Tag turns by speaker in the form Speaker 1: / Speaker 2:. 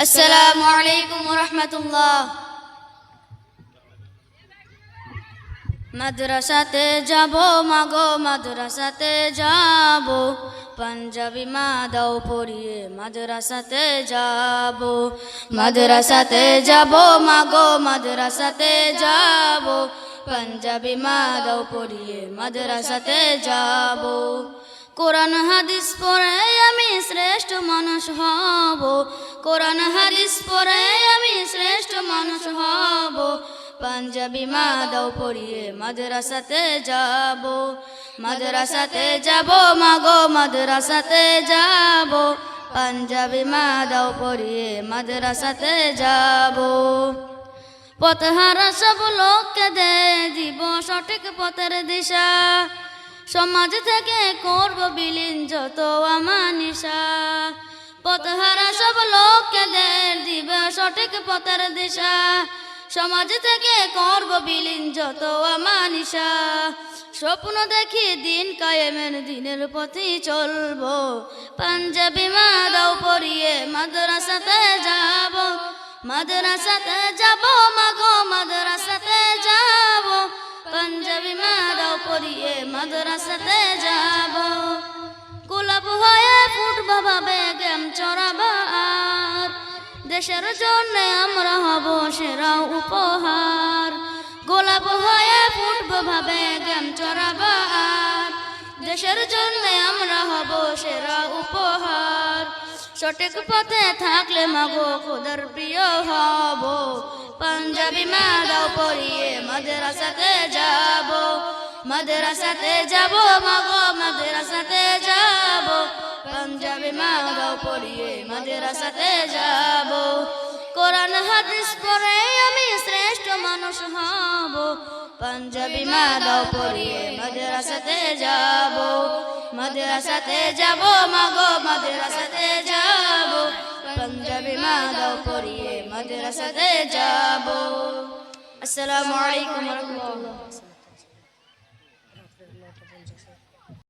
Speaker 1: আসসালামু আলাইকুম রহমতুল্লাহ মাদ্রাসাতে যাব, মাগো, মাদ্রাসাতে যাব। পাঞ্জাবি মা দাও পড়িয়ে মাদ্রাসাতে যাব। মাদ্রাসাতে যাব, মাগো, মাদ্রাসাতে যাব। পাঞ্জাবি মা দাও পড়িয়ে মাদ্রাসাতে যাব। কোরআন হাদিস পড়ে আমি শ্রেষ্ঠ মানুষ হব। কোরআন হাদিস পরে আমি শ্রেষ্ঠ মানুষ হব। পাঞ্জাবি মা দাও পড়িয়ে মাদ্রাসাতে যাব। মাদ্রাসাতে যাব মাগো, মাদ্রাসাতে যাব। পাঞ্জাবি মা দাও পড়িয়ে মাদ্রাসাতে যাব। পথহারা সব লোককে দে, দিব সঠিক পথের দিশা। সমাজ থেকে করব বিলীন যত আমানিশা পথহারা দে দিব সঠিক পথের দিশা। সমাজ থেকে করব বিলীন যত আমানিশা স্বপ্ন দেখি দিন কায়েমের দিনের পথে চলবো। পাঞ্জাবি মা দাও পড়িয়ে মাদ্রাসাতে যাব। মাদ্রাসাতে যাব মাগো, মাদ্রাসাতে যাব। পাঞ্জাবি মা দাও পড়িয়ে মাদ্রাসাতে যাব। দেশের জন্য আমরা হব সেরা উপহার। গোলাপ হয়ে ফুটবো ভাবে গেম চড়াবা আর দেশের জন্য আমরা হব সেরা উপহার। সঠিক পথে থাকলে মাগো খুদার প্রিয় হব। পাঞ্জাবি মা দাও পড়িয়ে মাদ্রাসাতে যাব। মাদ্রাসাতে যাব, মাগো মাদ্রাসাতে যাব। পাঞ্জাবি মা দাও পড়িয়ে মাদ্রাসাতে যাব। কোরআন, হাদিস পড়ে আমি শ্রেষ্ঠ মানুষ হব। পাঞ্জাবি মা দাও পড়িয়ে মাদ্রাসাতে যাব। মাদ্রাসাতে যাব, মাগো মাদ্রাসাতে যাব। পাঞ্জাবি মা দাও পড়িয়ে মাদ্রাসাতে যাব। আসসালামু আলাইকুম ওয়া রাহমাতুল্লাহ।